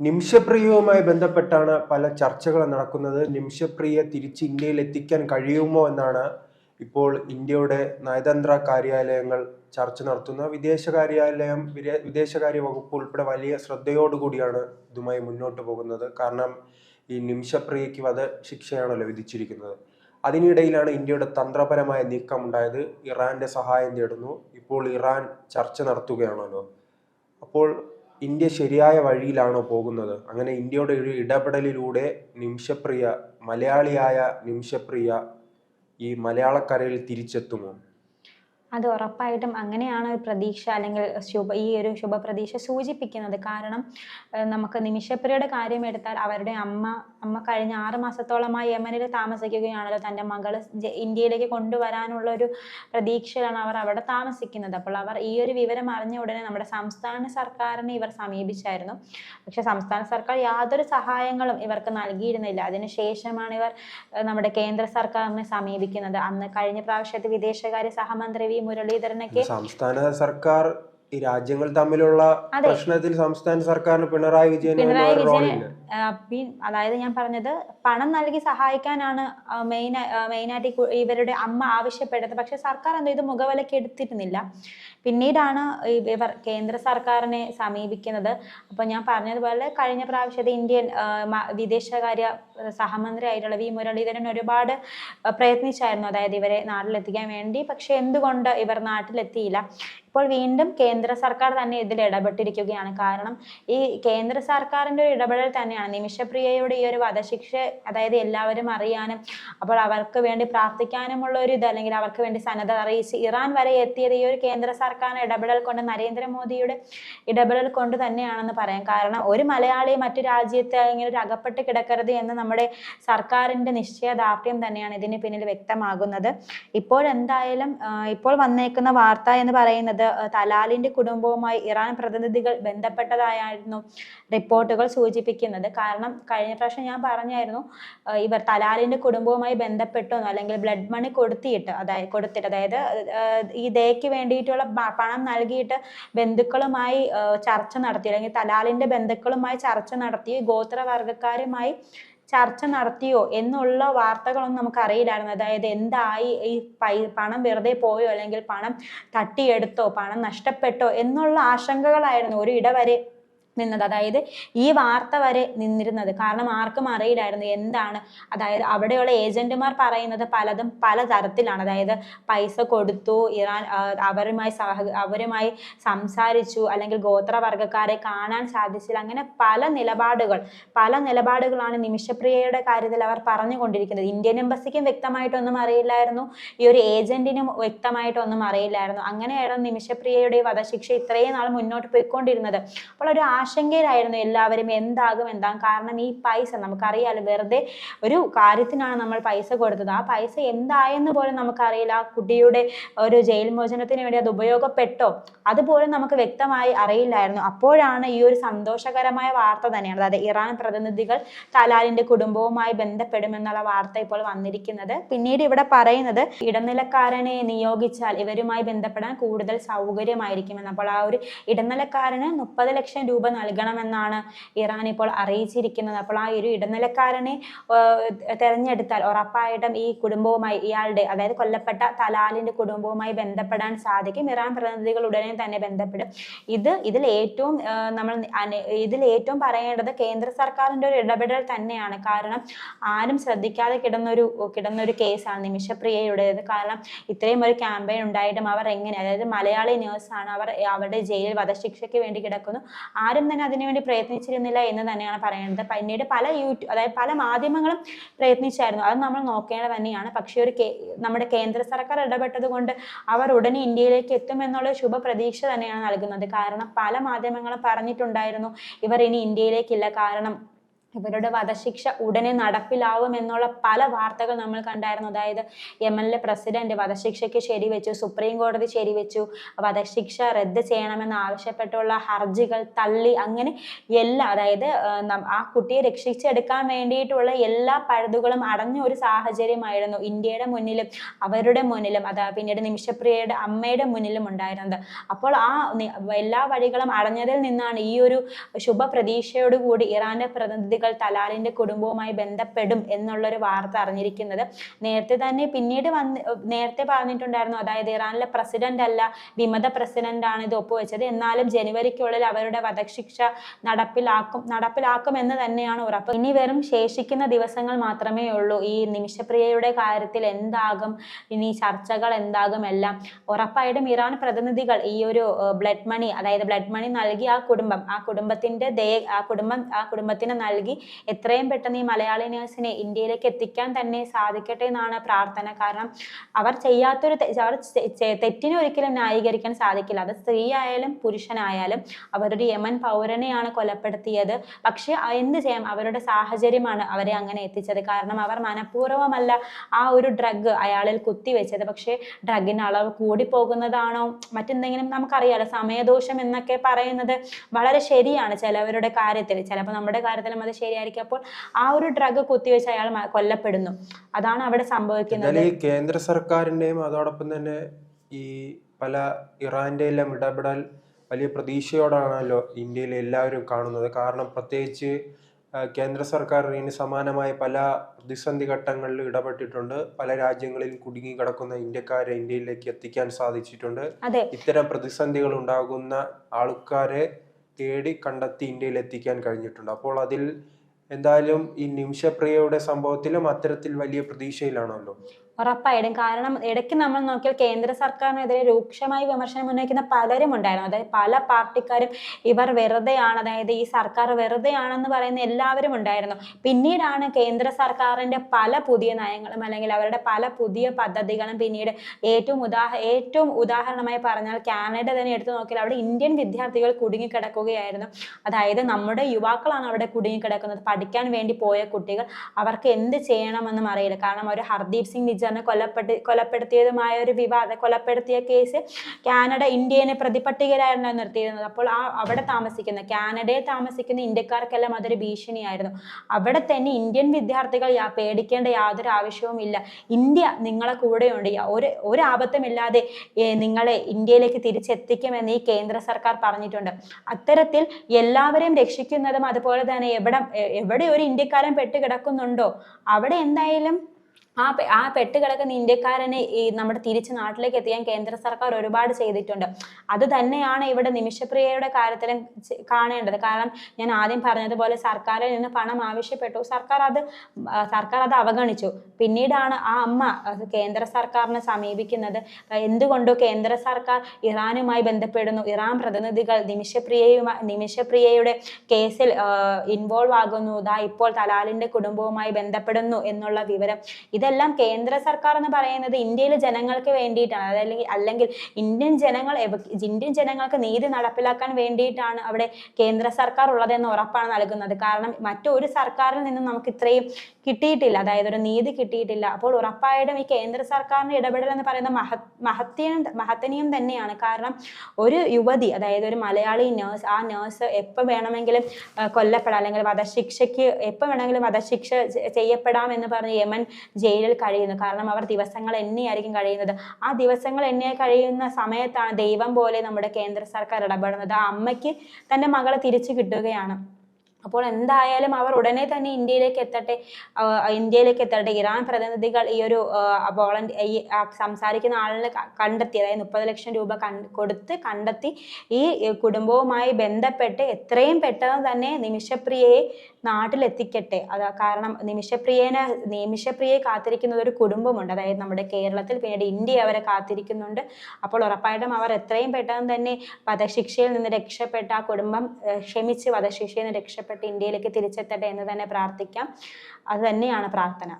നിമിഷപ്രിയവുമായി ബന്ധപ്പെട്ടാണ് പല ചർച്ചകൾ നടക്കുന്നത്. നിമിഷപ്രിയ തിരിച്ച് ഇന്ത്യയിൽ എത്തിക്കാൻ കഴിയുമോ എന്നാണ് ഇപ്പോൾ ഇന്ത്യയുടെ നയതന്ത്ര കാര്യാലയങ്ങൾ ചർച്ച നടത്തുന്ന വിദേശകാര്യാലയം കാര്യാലയം വിദേശകാര്യ വകുപ്പ് ഉൾപ്പെടെ വലിയ ശ്രദ്ധയോടുകൂടിയാണ് ഇതുമായി മുന്നോട്ട് പോകുന്നത്. കാരണം ഈ നിമിഷപ്രിയയ്ക്ക് വധശിക്ഷയാണല്ലോ വിധിച്ചിരിക്കുന്നത്. അതിനിടയിലാണ് ഇന്ത്യയുടെ തന്ത്രപരമായ നീക്കം ഉണ്ടായത്. ഇറാന്റെ സഹായം തേടുന്നു. ഇപ്പോൾ ഇറാൻ ചർച്ച നടത്തുകയാണല്ലോ. അപ്പോൾ ഇന്ത്യ ശരിയായ വഴിയിലാണോ പോകുന്നത്? അങ്ങനെ ഇന്ത്യയുടെ ഒരു ഇടപെടലിലൂടെ നിമിഷപ്രിയ മലയാളിയായ നിമിഷപ്രിയ ഈ മലയാളക്കരയിൽ തിരിച്ചെത്തുമോ? അത് ഉറപ്പായിട്ടും അങ്ങനെയാണ് പ്രതീക്ഷ അല്ലെങ്കിൽ ശുഭ ഈ ഒരു ശുഭപ്രതീക്ഷ സൂചിപ്പിക്കുന്നത്. കാരണം നമുക്ക് നിമിഷപ്രിയയുടെ കാര്യം എടുത്താൽ അവരുടെ അമ്മ അമ്മ കഴിഞ്ഞ ആറ് മാസത്തോളമായി യമനിൽ താമസിക്കുകയാണല്ലോ. തന്റെ മകൾ ഇന്ത്യയിലേക്ക് കൊണ്ടുവരാനുള്ള ഒരു പ്രതീക്ഷയിലാണ് അവർ അവിടെ താമസിക്കുന്നത്. അപ്പോൾ അവർ ഈ ഒരു വിവരം അറിഞ്ഞ ഉടനെ നമ്മുടെ സംസ്ഥാന സർക്കാരിനെ ഇവർ സമീപിച്ചായിരുന്നു. പക്ഷെ സംസ്ഥാന സർക്കാർ യാതൊരു സഹായങ്ങളും ഇവർക്ക് നൽകിയിരുന്നില്ല. അതിനുശേഷമാണ് ഇവർ നമ്മുടെ കേന്ദ്ര സർക്കാരിനെ സമീപിക്കുന്നത്. അന്ന് കഴിഞ്ഞ പ്രാവശ്യത്തെ വിദേശകാര്യ സഹമന്ത്രി വി മുരളീധരനൊക്കെ സംസ്ഥാന സർക്കാർ ഈ രാജ്യങ്ങൾ തമ്മിലുള്ള പ്രശ്നത്തിൽ സംസ്ഥാന സർക്കാരിന് പിണറായി വിജയൻ പിണറായി വിജയൻ അതായത് ഞാൻ പറഞ്ഞത് പണം നൽകി സഹായിക്കാനാണ് മെയിൻ മെയിനായിട്ട് ഇവരുടെ അമ്മ ആവശ്യപ്പെട്ടത്. പക്ഷെ സർക്കാർ എന്തോ ഇത് മുഖവിലക്ക് എടുത്തിരുന്നില്ല. പിന്നീടാണ് ഇവർ കേന്ദ്ര സർക്കാരിനെ സമീപിക്കുന്നത്. അപ്പോൾ ഞാൻ പറഞ്ഞതുപോലെ കഴിഞ്ഞ പ്രാവശ്യത്തെ ഇന്ത്യൻ വിദേശകാര്യ സഹമന്ത്രി ആയിട്ടുള്ള വി. മുരളീധരൻ ഒരുപാട് പ്രയത്നിച്ചായിരുന്നു. അതായത് ഇവരെ നാട്ടിലെത്തിക്കാൻ വേണ്ടി. പക്ഷെ എന്തുകൊണ്ട് ഇവർ നാട്ടിലെത്തിയില്ല? ഇപ്പോൾ വീണ്ടും കേന്ദ്ര സർക്കാർ തന്നെ ഇതിൽ ഇടപെട്ടിരിക്കുകയാണ്. കാരണം ഈ കേന്ദ്ര സർക്കാരിന്റെ ഒരു ഇടപെടൽ തന്നെയാണ്. നിമിഷപ്രിയയുടെ ഈ ഒരു വധശിക്ഷ അതായത് എല്ലാവരും അറിയാനും അപ്പോൾ അവർക്ക് വേണ്ടി പ്രാർത്ഥിക്കാനുമുള്ള ഒരു ഇത് അല്ലെങ്കിൽ അവർക്ക് വേണ്ടി സന്നദ്ധ അറിയിച്ച് ഇറാൻ വരെ എത്തിയത് ഈ ഒരു കേന്ദ്ര സർക്കാരിന്റെ ഇടപെടൽ കൊണ്ട് നരേന്ദ്രമോദിയുടെ ഇടപെടൽ കൊണ്ട് തന്നെയാണെന്ന് പറയാം. കാരണം ഒരു മലയാളി മറ്റു രാജ്യത്തെ ഇങ്ങനെ ഒരു അകപ്പെട്ട് കിടക്കരുത് എന്ന് നമ്മുടെ സർക്കാരിന്റെ നിശ്ചയദാർഢ്യം തന്നെയാണ് ഇതിന് പിന്നിൽ വ്യക്തമാകുന്നത്. ഇപ്പോഴെന്തായാലും ഇപ്പോൾ വന്നേക്കുന്ന വാർത്ത എന്ന് പറയുന്നത് തലാലിന്റെ കുടുംബവുമായി ഇറാൻ പ്രതിനിധികൾ ബന്ധപ്പെട്ടതായിരുന്നു റിപ്പോർട്ടുകൾ സൂചിപ്പിക്കുന്നത്. കാരണം കഴിഞ്ഞ പ്രാവശ്യം ഞാൻ പറഞ്ഞായിരുന്നു ഇവർ തലാലിന്റെ കുടുംബവുമായി ബന്ധപ്പെട്ടോ അല്ലെങ്കിൽ ബ്ലഡ് മണി കൊടുത്തിട്ട് അതായത് കൊടുത്തിട്ട് അതായത് ഈ ദയക്ക് വേണ്ടിയിട്ടുള്ള പണം നൽകിയിട്ട് ബന്ധുക്കളുമായി ചർച്ച നടത്തി അല്ലെങ്കിൽ തലാലിന്റെ ബന്ധുക്കളുമായി ചർച്ച നടത്തി ഗോത്രവർഗക്കാരുമായി ചർച്ച നടത്തിയോ എന്നുള്ള വാർത്തകളൊന്നും നമുക്ക് അറിയില്ലായിരുന്നു അതായത് എന്തായി ഈ പൈ പണം വെറുതെ പോയോ അല്ലെങ്കിൽ പണം തട്ടിയെടുത്തോ പണം നഷ്ടപ്പെട്ടോ എന്നുള്ള ആശങ്കകളായിരുന്നു ഒരു ഇടവരെ. നിന്നത്. അതായത് ഈ വാർത്ത വരെ നിന്നിരുന്നത്. കാരണം ആർക്കും അറിയില്ലായിരുന്നു എന്താണ്. അതായത് അവിടെയുള്ള ഏജന്റുമാർ പറയുന്നത് പലതും പല തരത്തിലാണ്. അതായത് പൈസ കൊടുത്തു ഇറാൻ ആ, അവരുമായി സഹ അവരുമായി സംസാരിച്ചു അല്ലെങ്കിൽ ഗോത്രവർഗക്കാരെ കാണാൻ സാധിച്ചില്ല. അങ്ങനെ പല നിലപാടുകൾ പല നിലപാടുകളാണ് നിമിഷപ്രിയയുടെ കാര്യത്തിൽ അവർ പറഞ്ഞുകൊണ്ടിരിക്കുന്നത്. ഇന്ത്യൻ എംബസിക്കും വ്യക്തമായിട്ടൊന്നും അറിയില്ലായിരുന്നു. ഈ ഒരു ഏജന്റിനും വ്യക്തമായിട്ടൊന്നും അറിയില്ലായിരുന്നു. അങ്ങനെയായിരുന്നു നിമിഷപ്രിയയുടെ വധശിക്ഷ ഇത്രയും നാൾ മുന്നോട്ട് പോയിക്കൊണ്ടിരുന്നത്. അപ്പോൾ ഒരു ആശങ്കയിലായിരുന്നു എല്ലാവരും എന്താകും എന്താകും കാരണം ഈ പൈസ. നമുക്കറിയാലോ വെറുതെ ഒരു കാര്യത്തിനാണ് നമ്മൾ പൈസ കൊടുത്തത്. ആ പൈസ എന്തായെന്ന് പോലും നമുക്കറിയില്ല. ആ കുട്ടിയുടെ ഒരു ജയിൽ മോചനത്തിന് വേണ്ടി അത് ഉപയോഗപ്പെട്ടോ? അതുപോലും നമുക്ക് വ്യക്തമായി അറിയില്ലായിരുന്നു. അപ്പോഴാണ് ഈ ഒരു സന്തോഷകരമായ വാർത്ത തന്നെയാണ്. അതായത് ഇറാൻ പ്രതിനിധികൾ തലാലിന്റെ കുടുംബവുമായി ബന്ധപ്പെടുമെന്നുള്ള വാർത്ത ഇപ്പോൾ വന്നിരിക്കുന്നത്. പിന്നീട് ഇവിടെ പറയുന്നത് ഇടനിലക്കാരനെ നിയോഗിച്ചാൽ ഇവരുമായി ബന്ധപ്പെടാൻ കൂടുതൽ സൗകര്യമായിരിക്കുമെന്ന്. അപ്പോൾ ആ ഒരു ഇടനിലക്കാരന് മുപ്പത് ലക്ഷം രൂപ നൽകണമെന്നാണ് ഇറാൻ ഇപ്പോൾ അറിയിച്ചിരിക്കുന്നത്. അപ്പോൾ ആ ഒരു ഇടനിലക്കാരനെ തെരഞ്ഞെടുത്താൽ ഉറപ്പായിട്ടും ഈ കുടുംബവുമായി ഇയാളുടെ അതായത് കൊല്ലപ്പെട്ട തലാലിന്റെ കുടുംബവുമായി ബന്ധപ്പെടാൻ സാധിക്കും. ഇറാൻ പ്രതിനിധികൾ ഉടനെ തന്നെ ബന്ധപ്പെടും. ഇത് ഇതിൽ ഏറ്റവും നമ്മൾ ഇതിൽ ഏറ്റവും പറയേണ്ടത് കേന്ദ്ര സർക്കാരിന്റെ ഒരു ഇടപെടൽ തന്നെയാണ്. കാരണം ആരും ശ്രദ്ധിക്കാതെ കിടന്നൊരു കിടന്നൊരു കേസാണ് നിമിഷപ്രിയയുടേത്. കാരണം ഇത്രയും ഒരു ക്യാമ്പയിൻ ഉണ്ടായിട്ടും അവർ എങ്ങനെ അതായത് മലയാളി നേഴ്സാണ് അവർ അവരുടെ ജയിലിൽ വധശിക്ഷയ്ക്ക് വേണ്ടി കിടക്കുന്നു. ആരും തന്നെ അതിനുവേണ്ടി പ്രയത്നിച്ചിരുന്നില്ല എന്ന് തന്നെയാണ് പറയുന്നത്. പിന്നീട് പല യൂട്യൂബ് അതായത് പല മാധ്യമങ്ങളും പ്രയത്നിച്ചായിരുന്നു. അത് നമ്മൾ നോക്കേണ്ടത് തന്നെയാണ്. പക്ഷേ ഒരു നമ്മുടെ കേന്ദ്ര സർക്കാർ ഇടപെട്ടത് കൊണ്ട് അവർ ഉടനെ ഇന്ത്യയിലേക്ക് എത്തുമെന്നുള്ള ശുഭ പ്രതീക്ഷ തന്നെയാണ് നൽകുന്നത്. കാരണം പല മാധ്യമങ്ങളും പറഞ്ഞിട്ടുണ്ടായിരുന്നു ഇവർ ഇനി ഇന്ത്യയിലേക്കില്ല. കാരണം ഇവരുടെ വധശിക്ഷ ഉടനെ നടപ്പിലാവും എന്നുള്ള പല വാർത്തകൾ നമ്മൾ കണ്ടായിരുന്നു. അതായത് യമനിലെ പ്രസിഡന്റ് വധശിക്ഷയ്ക്ക് ശരിവെച്ചു സുപ്രീം കോടതി ശരിവെച്ചു വധശിക്ഷ റദ്ദ് ചെയ്യണമെന്ന് ആവശ്യപ്പെട്ടുള്ള ഹർജികൾ തള്ളി അങ്ങനെ എല്ലാ അതായത് ആ, കുട്ടിയെ രക്ഷിച്ചെടുക്കാൻ വേണ്ടിയിട്ടുള്ള എല്ലാ പഴുതുകളും അടഞ്ഞ ഒരു സാഹചര്യമായിരുന്നു ഇന്ത്യയുടെ മുന്നിലും അവരുടെ മുന്നിലും അതാ പിന്നീട് നിമിഷപ്രിയയുടെ അമ്മയുടെ മുന്നിലും ഉണ്ടായിരുന്നത്. അപ്പോൾ ആ എല്ലാ വഴികളും അടഞ്ഞതിൽ നിന്നാണ് ഈ ഒരു ശുഭപ്രതീക്ഷയോടുകൂടി ഇറാന്റെ പ്രതിനിധികൾ തലാലിന്റെ കുടുംബവുമായി ബന്ധപ്പെടും എന്നുള്ളൊരു വാർത്ത അറിഞ്ഞിരിക്കുന്നത്. നേരത്തെ തന്നെ പിന്നീട് വന്ന് നേരത്തെ പറഞ്ഞിട്ടുണ്ടായിരുന്നു അതായത് ഇറാനിലെ പ്രസിഡന്റ് അല്ല വിമത പ്രസിഡന്റ് ആണ് ഇത് ഒപ്പുവെച്ചത്. എന്നാലും ജനുവരിക്കുള്ളിൽ അവരുടെ വധശിക്ഷ നടപ്പിലാക്കും നടപ്പിലാക്കും എന്ന് തന്നെയാണ് ഉറപ്പ്. ഇനി വെറും ശേഷിക്കുന്ന ദിവസങ്ങൾ മാത്രമേ ഉള്ളൂ. ഈ നിമിഷപ്രിയയുടെ കാര്യത്തിൽ എന്താകും? ഇനി ചർച്ചകൾ എന്താകും? എല്ലാം ഉറപ്പായിട്ടും ഇറാൻ പ്രതിനിധികൾ ഈ ഒരു ബ്ലഡ് മണി അതായത് ബ്ലഡ് മണി നൽകി ആ കുടുംബം ആ കുടുംബത്തിന്റെ ദയ ആ കുടുംബം ആ കുടുംബത്തിന് നൽകി എത്രയും പെട്ടെന്ന് ഈ മലയാളി നേഴ്സിനെ ഇന്ത്യയിലേക്ക് എത്തിക്കാൻ തന്നെ സാധിക്കട്ടെ എന്നാണ് പ്രാർത്ഥന. കാരണം അവർ ചെയ്യാത്തൊരു അവർ തെറ്റിനെ ഒരിക്കലും ന്യായീകരിക്കാൻ സാധിക്കില്ല. അത് സ്ത്രീ ആയാലും പുരുഷനായാലും അവരുടെ യമൻ പൗരനെയാണ് കൊലപ്പെടുത്തിയത്. പക്ഷേ എന്ത് ചെയ്യാം? അവരുടെ സാഹചര്യമാണ് അവരെ അങ്ങനെ എത്തിച്ചത്. കാരണം അവർ മനഃപൂർവമല്ല ആ ഒരു ഡ്രഗ് അയാളിൽ കുത്തിവെച്ചത്. പക്ഷേ ഡ്രഗിന് അളവ് കൂടി പോകുന്നതാണോ മറ്റെന്തെങ്കിലും നമുക്കറിയാലോ? സമയദോഷം എന്നൊക്കെ പറയുന്നത് വളരെ ശരിയാണ് ചിലവരുടെ കാര്യത്തിൽ. ചിലപ്പോൾ നമ്മുടെ കാര്യത്തിലും അത് ശരിയായിരിക്കും. അപ്പോൾ ആ ഒരു ഡ്രഗ് കുത്തിവെച്ച് അയാൾ കൊല്ലപ്പെടുന്നു. അതാണ് അവിടെ സംഭവിക്കുന്നത്. ഈ കേന്ദ്ര സർക്കാരിന്റെയും അതോടൊപ്പം തന്നെ ഈ പല ഇറാന്റെ എല്ലാം ഇടപെടൽ വലിയ പ്രതീക്ഷയോടാണല്ലോ ഇന്ത്യയിൽ എല്ലാവരും കാണുന്നത്. കാരണം പ്രത്യേകിച്ച് കേന്ദ്ര സർക്കാർ ഇതിന് സമാനമായ പല പ്രതിസന്ധി ഘട്ടങ്ങളിൽ ഇടപെട്ടിട്ടുണ്ട്. പല രാജ്യങ്ങളിലും കുടുങ്ങി കിടക്കുന്ന ഇന്ത്യക്കാരെ ഇന്ത്യയിലേക്ക് എത്തിക്കാൻ സാധിച്ചിട്ടുണ്ട്. ഇത്തരം പ്രതിസന്ധികൾ ഉണ്ടാകുന്ന ആൾക്കാരെ തേടി കണ്ടെത്തി ഇന്ത്യയിൽ എത്തിക്കാൻ കഴിഞ്ഞിട്ടുണ്ട്. അപ്പോൾ അതിൽ എന്തായാലും ഈ നിമിഷപ്രിയയുടെ സംഭവത്തിലും അത്തരത്തിൽ വലിയ പ്രതീക്ഷയിലാണല്ലോ. ഉറപ്പായിട്ടും. കാരണം ഇടയ്ക്ക് നമ്മൾ നോക്കിയാൽ കേന്ദ്ര സർക്കാരിനെതിരെ രൂക്ഷമായി വിമർശനം ഉന്നയിക്കുന്ന പലരും ഉണ്ടായിരുന്നു. അതായത് പല പാർട്ടിക്കാരും ഇവർ വെറുതെയാണ് അതായത് ഈ സർക്കാർ വെറുതെയാണെന്ന് പറയുന്ന എല്ലാവരും ഉണ്ടായിരുന്നു. പിന്നീടാണ് കേന്ദ്ര സർക്കാരിന്റെ പല പുതിയ നയങ്ങളും അല്ലെങ്കിൽ അവരുടെ പല പുതിയ പദ്ധതികളും പിന്നീട് ഏറ്റവും ഉദാഹ ഏറ്റവും ഉദാഹരണമായി പറഞ്ഞാൽ കാനഡ തന്നെ എടുത്തു നോക്കിയാൽ അവിടെ ഇന്ത്യൻ വിദ്യാർത്ഥികൾ കുടുങ്ങിക്കിടക്കുകയായിരുന്നു. അതായത് നമ്മുടെ യുവാക്കളാണ് അവിടെ കുടുങ്ങിക്കിടക്കുന്നത്. പഠിക്കാൻ വേണ്ടി പോയ കുട്ടികൾ അവർക്ക് എന്ത് ചെയ്യണമെന്നും അറിയില്ല. കാരണം ഒരു ഹർദീപ് സിംഗ് നിജറിനെ കൊലപ്പെടുത്തി കൊലപ്പെടുത്തിയതുമായ ഒരു വിവാദ കൊലപ്പെടുത്തിയ കേസ് കാനഡ ഇന്ത്യനെ പ്രതിപട്ടികരായിരുന്നു നിർത്തിയിരുന്നത്. അപ്പോൾ ആ അവിടെ താമസിക്കുന്ന കാനഡയിൽ താമസിക്കുന്ന ഇന്ത്യക്കാർക്കെല്ലാം അതൊരു ഭീഷണിയായിരുന്നു. അവിടെ തന്നെ ഇന്ത്യൻ വിദ്യാർത്ഥികൾ പേടിക്കേണ്ട യാതൊരു ആവശ്യവും ഇല്ല. ഇന്ത്യ നിങ്ങളെ കൂടെയുണ്ട്. ഒരു ഒരു ആപത്തുമില്ലാതെ നിങ്ങളെ ഇന്ത്യയിലേക്ക് തിരിച്ചെത്തിക്കുമെന്ന് ഈ കേന്ദ്ര സർക്കാർ പറഞ്ഞിട്ടുണ്ട്. അത്തരത്തിൽ എല്ലാവരെയും രക്ഷിക്കുന്നതും അതുപോലെ തന്നെ എവിടെ എവിടെ ഒരു ഇന്ത്യക്കാരൻ പെട്ട് കിടക്കുന്നുണ്ടോ അവിടെ എന്തായാലും ആ ആ പെട്ട് കിടക്കുന്ന ഇന്ത്യക്കാരനെ ഈ നമ്മുടെ തിരിച്ച് നാട്ടിലേക്ക് എത്തിക്കാൻ കേന്ദ്ര സർക്കാർ ഒരുപാട് ചെയ്തിട്ടുണ്ട്. അത് തന്നെയാണ് ഇവിടെ നിമിഷപ്രിയയുടെ കാര്യത്തിലും കാണേണ്ടത്. കാരണം ഞാൻ ആദ്യം പറഞ്ഞതുപോലെ സർക്കാരിൽ നിന്ന് പണം ആവശ്യപ്പെട്ടു. സർക്കാർ അത് സർക്കാർ അത് അവഗണിച്ചു. പിന്നീടാണ് ആ അമ്മ കേന്ദ്ര സർക്കാരിനെ സമീപിക്കുന്നത്. എന്തുകൊണ്ടോ കേന്ദ്ര സർക്കാർ ഇറാനുമായി ബന്ധപ്പെടുന്നു. ഇറാൻ പ്രതിനിധികൾ നിമിഷപ്രിയയുമായി നിമിഷപ്രിയയുടെ കേസിൽ ഇൻവോൾവ് ആകുന്നു. ദാ ഇപ്പോൾ തലാലിന്റെ കുടുംബവുമായി ബന്ധപ്പെടുന്നു എന്നുള്ള വിവരം. ഇതെല്ലാം കേന്ദ്ര സർക്കാർ എന്ന് പറയുന്നത് ഇന്ത്യയിലെ ജനങ്ങൾക്ക് വേണ്ടിയിട്ടാണ്. അതല്ലെങ്കിൽ അല്ലെങ്കിൽ ഇന്ത്യൻ ജനങ്ങൾ ഇന്ത്യൻ ജനങ്ങൾക്ക് നീതി നടപ്പിലാക്കാൻ വേണ്ടിയിട്ടാണ് അവിടെ കേന്ദ്ര സർക്കാർ ഉള്ളതെന്ന് ഉറപ്പാണ് നൽകുന്നത്. കാരണം മറ്റൊരു സർക്കാരിൽ നിന്നും നമുക്ക് ഇത്രയും കിട്ടിയിട്ടില്ല. അതായത് ഒരു നീതി കിട്ടിയിട്ടില്ല. അപ്പോൾ ഉറപ്പായിട്ടും ഈ കേന്ദ്ര സർക്കാരിന്റെ ഇടപെടൽ എന്ന് പറയുന്ന മഹ മഹത്യം മഹത്തനീയം തന്നെയാണ്. കാരണം ഒരു യുവതി അതായത് ഒരു മലയാളി നേഴ്സ് ആ നേഴ്സ് എപ്പോൾ വേണമെങ്കിലും കൊല്ലപ്പെടാം. അല്ലെങ്കിൽ വധശിക്ഷയ്ക്ക് എപ്പോൾ വേണമെങ്കിലും വധശിക്ഷ ചെയ്യപ്പെടാം എന്ന് പറഞ്ഞ് യമൻ ജയിലിൽ കഴിയുന്നു. കാരണം അവർ ദിവസങ്ങൾ എന്നെയായിരിക്കും കഴിയുന്നത്. ആ ദിവസങ്ങൾ എന്നെ കഴിയുന്ന സമയത്താണ് ദൈവം പോലെ നമ്മുടെ കേന്ദ്ര സർക്കാർ ഇടപെടുന്നത്. ആ അമ്മയ്ക്ക് തന്റെ മകളെ തിരിച്ചു കിട്ടുകയാണ്. അപ്പോൾ എന്തായാലും അവർ ഉടനെ തന്നെ ഇന്ത്യയിലേക്ക് എത്തട്ടെ. ഇന്ത്യയിലേക്ക് എത്തട്ടെ. ഇറാൻ പ്രതിനിധികൾ ഈ ഒരു വോളണ്ടി ഈ സംസാരിക്കുന്ന ആളിനെ കണ്ടെത്തി അതായത് മുപ്പത് ലക്ഷം രൂപ കൊടുത്ത് കണ്ടെത്തി ഈ കുടുംബവുമായി ബന്ധപ്പെട്ട് എത്രയും പെട്ടെന്ന് തന്നെ നിമിഷപ്രിയയെ നാട്ടിലെത്തിക്കട്ടെ. അത് കാരണം നിമിഷപ്രിയനെ നിമിഷപ്രിയയെ കാത്തിരിക്കുന്ന ഒരു കുടുംബമുണ്ട്. അതായത് നമ്മുടെ കേരളത്തിൽ പിന്നീട് ഇന്ത്യ അവരെ കാത്തിരിക്കുന്നുണ്ട്. അപ്പോൾ ഉറപ്പായിട്ടും അവർ എത്രയും പെട്ടെന്ന് തന്നെ വധശിക്ഷയിൽ നിന്ന് രക്ഷപ്പെട്ട ആ കുടുംബം ക്ഷമിച്ച് വധശിക്ഷയിൽ നിന്ന് രക്ഷപ്പെട്ട് ഇന്ത്യയിലേക്ക് തിരിച്ചെത്തട്ടെ എന്ന് തന്നെ പ്രാർത്ഥിക്കാം. അത് തന്നെയാണ് പ്രാർത്ഥന.